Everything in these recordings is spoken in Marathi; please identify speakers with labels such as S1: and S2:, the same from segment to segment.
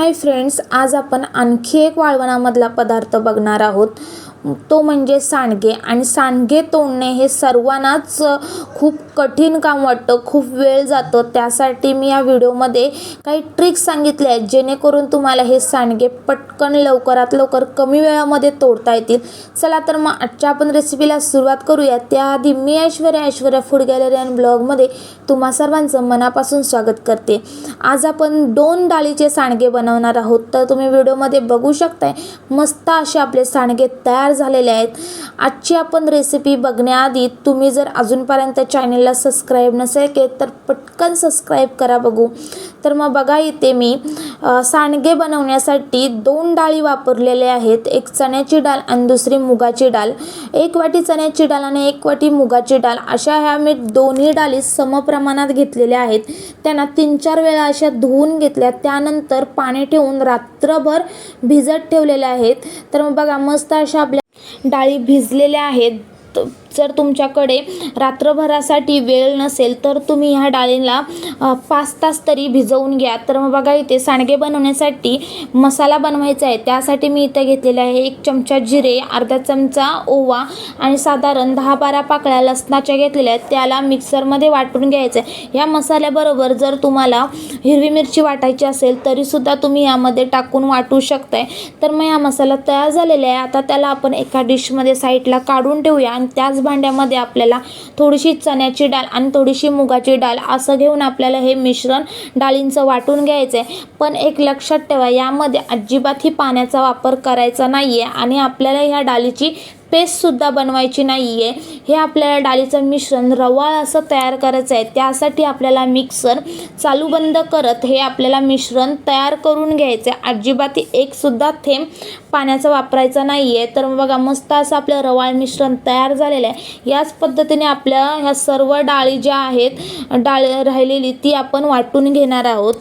S1: हाय फ्रेंड्स आज आपण आणखी एक वाळवणामधला पदार्थ बघणार आहोत. तो म्हणजे सांडगे आणि सांडगे तोडणे हे सर्वांनाच खूप कठीण काम वाटतं खूप वेळ जातो. त्यासाठी मी या व्हिडिओमध्ये काही ट्रिक्स सांगितल्या आहेत जेणेकरून तुम्हाला हे सांडगे पटकन लवकरात लवकर कमी वेळामध्ये तोडता येतील. चला तर मग आजच्या आपण रेसिपीला सुरुवात करूया. त्याआधी मी Aishwarya Aishwarya food gallery and ब्लॉगमध्ये तुम्हा सर्वांचं मनापासून स्वागत करते. आज आपण दोन डाळीचे सांडगे बनवणार आहोत. तर तुम्ही व्हिडिओमध्ये बघू शकताय मस्त असे आपले सांडगे तयार झालेले आहेत. आजची आपण रेसिपी बघण्याआधी तुम्ही जर अजूनपर्यंत चॅनलला सबस्क्राईब नसेल केलं तर पटकन सबस्क्राईब करा बघू. तर मग बघा इथे मी सांडगे बनवण्यासाठी दोन डाळी वापरलेल्या आहेत. एक चण्याची डाळ आणि दुसरी मुगाची डाळ. एक वाटी चण्याची डाळ आणि एक वाटी मुगाची डाळ. अशा ह्या मी दोन्ही डाळी समप्रमाणात घेतलेल्या आहेत. त्यांना तीन चार वेळा अशा धुवून घेतल्या. त्यानंतर पाणी ठेवून रात्रभर भिजत ठेवलेल्या आहेत. तर मग बघा मस्त अशा आपल्या डाळी भिजलेल्या आहेत. त- जर तुमच्याकडे रात्रभरासाठी वेळ नसेल तर तुम्ही ह्या डाळीला पाच तास तरी भिजवून घ्या. तर मग बघा इथे सांडगे बनवण्यासाठी मसाला बनवायचा आहे. त्यासाठी मी इथं घेतलेले आहे एक चमचा जिरे अर्धा चमचा ओवा आणि साधारण दहा बारा पाकळ्या लसणाच्या घेतलेल्या आहेत. त्याला मिक्सरमध्ये वाटून घ्यायचं आहे. ह्या मसाल्याबरोबर जर तुम्हाला हिरवी मिरची वाटायची असेल तरीसुद्धा तुम्ही यामध्ये टाकून वाटू शकताय. तर मग हा मसाला तयार झालेला आहे. आता त्याला आपण एका डिशमध्ये साईडला काढून ठेवूया आणि त्याच भांड्यामध्ये आपल्याला थोडीशी चण्याची डाळ आणि थोडीशी मुगाची डाळ असं घेऊन आपल्याला हे मिश्रण डाळींचं वाटून घ्यायचं आहे पण एक लक्षात ठेवा यामध्ये अजिबात ही पाण्याचा वापर करायचा नाही आहे आणि आपल्याला ह्या डाळीची पेस्टसुद्धा बनवायची नाही आहे हे आपल्याला डाळीचं मिश्रण रवाळ असं तयार करायचं आहे. त्यासाठी आपल्याला मिक्सर चालू बंद करत हे आपल्याला मिश्रण तयार करून घ्यायचं आहे अजिबात एकसुद्धा थेंब पाण्याचा वापरायचा नाही आहे तर बघा मस्त असं आपलं रवाळ मिश्रण तयार झालेलं आहे. याच पद्धतीने आपल्या ह्या सर्व डाळी ज्या आहेत डाळ राहिलेली ती आपण वाटून घेणार आहोत.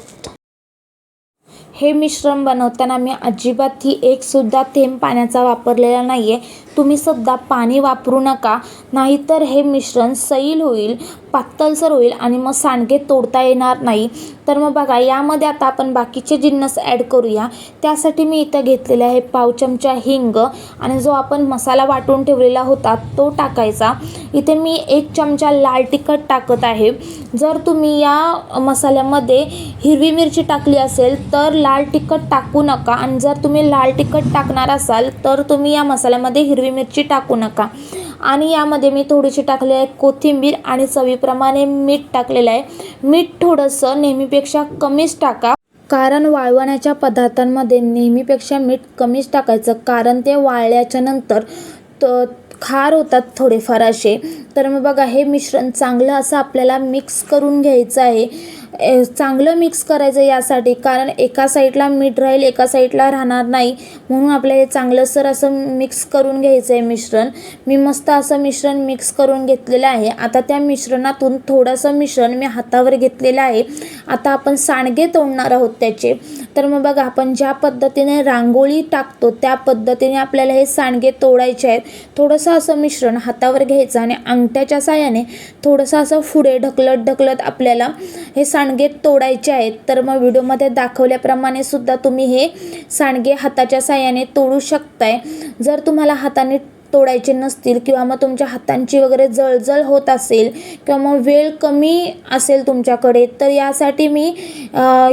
S1: हे मिश्रण बनवताना मी अजिबात ही एकसुद्धा थेंब पाण्याचा वापरलेला नाही आहे तुम्हीसुद्धा पाणी वापरू नका. नाहीतर हे मिश्रण सैल होईल पातळसर होईल आणि मग सांडगे तोडता येणार नाही. तर मग बघा यामध्ये आता आपण बाकीचे जिन्नस ॲड करूया. त्यासाठी मी इथं घेतलेले आहे पाव चमचा हिंग आणि जो आपण मसाला वाटून ठेवलेला होता तो टाकायचा. इथे मी एक चमचा लाल तिखट टाकत आहे. जर तुम्ही या मसाल्यामध्ये हिरवी मिरची टाकली असेल तर लाल तिखट टाकू नका. आणि जर तुम्ही लाल तिखट टाकणार असाल तर तुम्ही या मसाल्यामध्ये हिरवी मिरची टाकू नका. आणि यामध्ये मी थोडीशी टाकली आहे कोथिंबीर आणि चवीप्रमाणे मीठ टाकलेलं आहे. मीठ थोडंसं नेहमीपेक्षा कमीच टाका. कारण वाळवण्याच्या पदार्थांमध्ये नेहमीपेक्षा मीठ कमीच टाकायचं. कारण ते वाळल्याच्या नंतर त खार होतात थोडेफार असे. तर मग बघा हे मिश्रण चांगलं असं आपल्याला मिक्स करून घ्यायचं आहे. चांगलं मिक्स करायचं यासाठी. कारण एका साईडला मीठ राहील एका साईडला राहणार नाही. म्हणून आपल्याला हे चांगलं सर असं मिक्स करून घ्यायचं आहे मिश्रण. मी मस्त असं मिश्रण मिक्स करून घेतलेलं आहे. आता त्या मिश्रणातून थोडंसं मिश्रण मी हातावर घेतलेलं आहे. आता आपण सांडगे तोडणार आहोत त्याचे. तर मग बघा आपण ज्या पद्धतीने रांगोळी टाकतो त्या पद्धतीने आपल्याला हे सांडगे तोडायचे आहेत. थोडंसं असं मिश्रण हातावर घ्यायचं आणि अंगठ्याच्या साह्याने थोडंसं असं पुढे ढकलत ढकलत आपल्याला हे सांडगे तोडायचे आहेत. तर मग व्हिडिओमध्ये दाखवल्याप्रमाणे सुद्धा तुम्ही हे सांडगे हाताच्या साहाय्याने तोडू शकताय. जर तुम्हाला हाताने तोडायचे नसतील किंवा मग तुमच्या हातांची वगैरे जळजळ होत असेल किंवा मग वेळ कमी असेल तुमच्याकडे तर यासाठी मी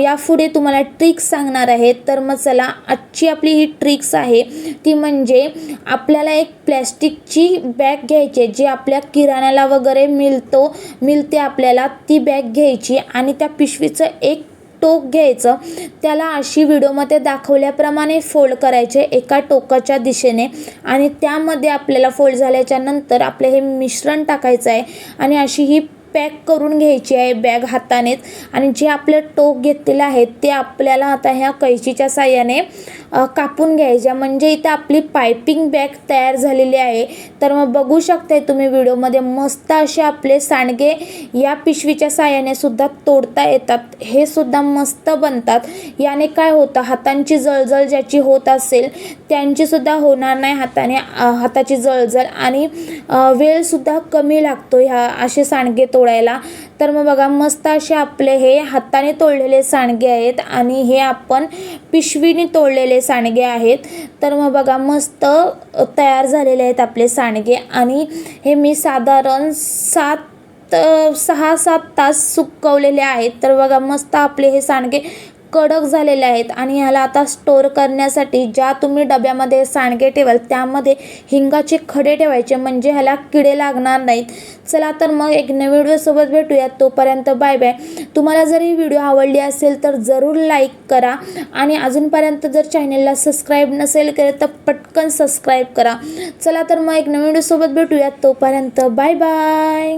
S1: यापुढे तुम्हाला ट्रिक्स सांगणार आहे. तर मग चला आजची आपली ही ट्रिक्स आहे. ती म्हणजे आपल्याला एक प्लॅस्टिकची बॅग घ्यायची आहे, जी आपल्या किराण्याला वगैरे मिळतो मिळते आपल्याला. ती बॅग घ्यायची आणि त्या पिशवीचं एक टोक घ्यायचं. त्याला अशी व्हिडिओमध्ये दाखवल्याप्रमाणे फोल्ड करायचे एका टोकाच्या दिशेने आणि त्यामध्ये आपल्याला फोल्ड झाल्याच्यानंतर आपलं हे मिश्रण टाकायचं आहे आणि अशी ही पॅक करून घ्यायची आहे बॅग हातानेच. आणि जे आपलं टोक घेतलेलं आहे ते आपल्याला आता ह्या कैचीच्या साह्याने कापून घ्यायच्या. म्हणजे इथं आपली पायपिंग बॅग तयार झालेली आहे. तर मग बघू शकताय तुम्ही व्हिडिओमध्ये मस्त असे आपले सांडगे या पिशवीच्या साहाय्याने सुद्धा तोडता येतात. हे सुद्धा मस्त बनतात. याने काय होतं? हातांची जळजळ ज्याची होत असेल त्यांची सुद्धा होणार नाही हाताने हाताची जळजळ. आणि वेळसुद्धा कमी लागतो ह्या असे सांडगे तोडायला. तर मग बघा मस्त असे आपले हे हाताने तोडलेले सांडगे आहेत. आणि हे आपण पिशवीने तोडलेले सांडगे आहेत. तर मग बघा मस्त तयार झालेले आहेत आपले सांडगे आणि हे मी साधारण सात सहा सात तास सुकवलेले आहेत. तर बघा मस्त आपले हे सांडगे कडक झालेले आहेत आणि ह्याला आता स्टोर करण्यासाठी ज्या तुम्ही डब्यामध्ये सांडगे ठेवाल त्यामध्ये हिंगाचे खडे ठेवायचे. म्हणजे ह्याला किडे लागणार नाहीत. चला तर मग एक नवीन व्हिडिओसोबत भेटूयात. तोपर्यंत बाय बाय तुम्हाला जर ही व्हिडिओ आवडली असेल तर जरूर लाईक करा. आणि अजूनपर्यंत जर चॅनलला सबस्क्राईब नसेल केलं तर पटकन सबस्क्राईब करा. चला तर मग एक नवीन व्हिडिओसोबत भेटूयात. तोपर्यंत बाय बाय